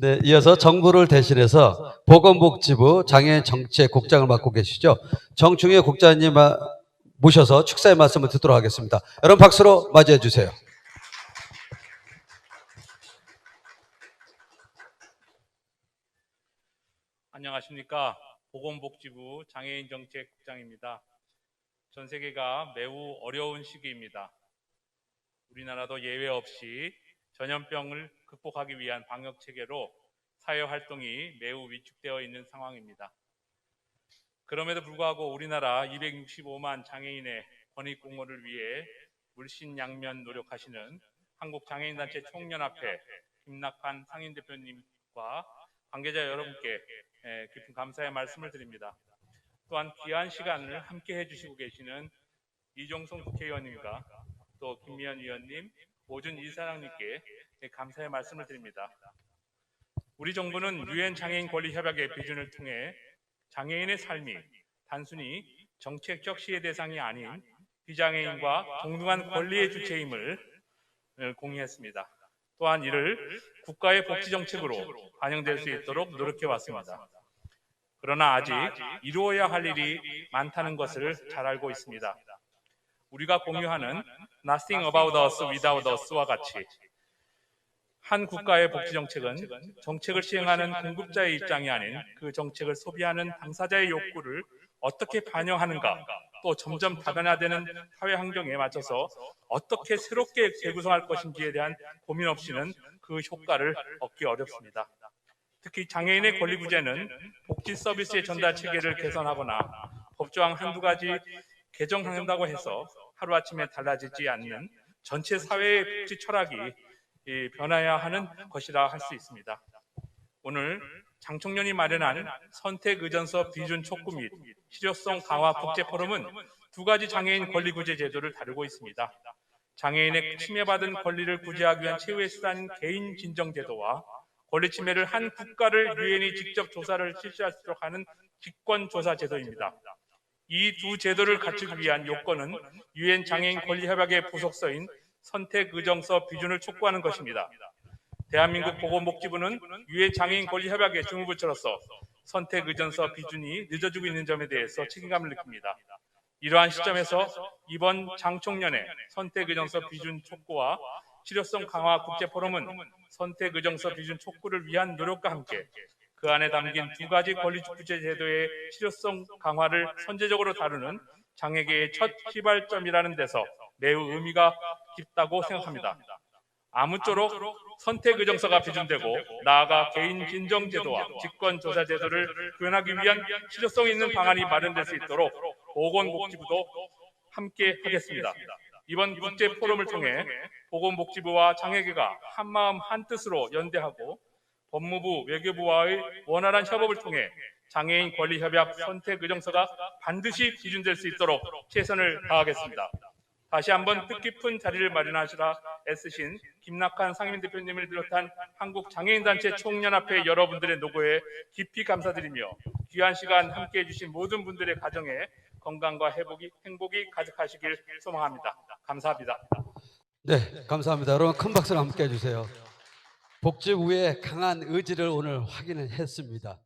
네, 이어서 정부를 대신해서 보건복지부 장애인 정책 국장을 맡고 계시죠. 정충혜 국장님 마- 모셔서 축사의 말씀을 듣도록 하겠습니다. 여러분 박수로 맞이해 주세요. 안녕하십니까. 보건복지부 장애인 정책 국장입니다. 전 세계가 매우 어려운 시기입니다. 우리나라도 예외 없이 전염병을 극복하기 위한 방역 체계로 사회 활동이 매우 위축되어 있는 상황입니다. 그럼에도 불구하고 우리나라 265만 장애인의 권익 공헌을 위해 물신양면 노력하시는 한국장애인단체 총연합회 김낙한 상임 대표님과 관계자 여러분께 예, 깊은 감사의 말씀을 드립니다. 또한 귀한 시간을 함께 해주시고 계시는 이종성 국회의원님과 또 김미연 의원님, 오준 이사장님께 예, 감사의 말씀을 드립니다. 우리 정부는 유엔 장애인 권리 협약의 비준을 통해 장애인의 삶이 단순히 정책적 시의 대상이 아닌 비장애인과 동등한 권리의 주체임을 어, 공유했습니다. 또한 이를 국가의 복지 정책으로 반영될 수 있도록 노력해 왔습니다. 그러나 아직 이루어야 할 일이 많다는 것을 잘 알고 있습니다. 우리가 공유하는 Nothing About Us Without Us와 같이 한 국가의 복지 정책은 정책을 시행하는 공급자의 입장이 아닌 그 정책을 소비하는 당사자의 욕구를 어떻게 반영하는가 또 점점 다변화되는 사회 환경에 맞춰서 어떻게 새롭게 재구성할 것인지에 대한 고민 없이는 그 효과를 얻기 어렵습니다. 특히 장애인의 권리 구제는 복지 서비스의 전달 체계를 개선하거나 법조항 한두 가지 개정한다고 해서 하루아침에 달라지지 않는 전체 사회의 복지 철학이 이, 변화해야 하는 것이라 할 수 있습니다. 오늘 장청년이 마련한 선택 의전서 비준 촉구 및 실효성 강화 국제 포럼은 두 가지 장애인 권리 구제 제도를 다루고 있습니다. 장애인의 침해받은 권리를 구제하기 위한 최후의 수단인 개인 진정 제도와 권리 침해를 한 국가를 유엔이 직접 조사를 실시할 수 있도록 하는 직권 조사 제도입니다. 이 두 제도를 갖추기 위한 요건은 유엔 장애인 권리 협약의 부속서인 선택 의정서 비준을 촉구하는 것입니다. 대한민국 보건복지부는 유엔 장애인 권리 협약의 주무부처로서 선택 의전서 비준이 늦어지고 있는 점에 대해서 책임감을 느낍니다. 이러한 시점에서 이번 장총련의 선택 의정서 비준 촉구와 실효성 강화 국제 포럼은 선택 의정서 비준 촉구를 위한 노력과 함께 그 안에 담긴 두 가지 권리 구제 제도의 실효성 강화를 선제적으로 다루는 장애계의 첫 시발점이라는 데서 매우 의미가 깊다고 생각합니다. 아무쪼록 선택 의정서가 비준되고 나아가 개인 진정 제도와 직권 조사 제도를 구현하기 위한 실효성 있는 방안이 마련될 수 있도록 보건복지부도 함께 하겠습니다. 이번 국제 포럼을 통해 보건복지부와 장애계가 한마음 한뜻으로 연대하고 법무부, 외교부와의 원활한 협업을 통해 장애인 권리협약 선택 의정서가 반드시 비준될 수 있도록 최선을 다하겠습니다. 다시 한번 뜻깊은 자리를 마련하시라 애쓰신 김낙한 상임 대표님을 비롯한 한국장애인단체 총연합회 여러분들의 노고에 깊이 감사드리며 귀한 시간 함께해 주신 모든 분들의 가정에 건강과 회복이, 행복이 가득하시길 소망합니다. 감사합니다. 네, 감사합니다. 여러분 큰 박수로 함께 해 주세요. 복지부의 강한 의지를 오늘 확인을 했습니다.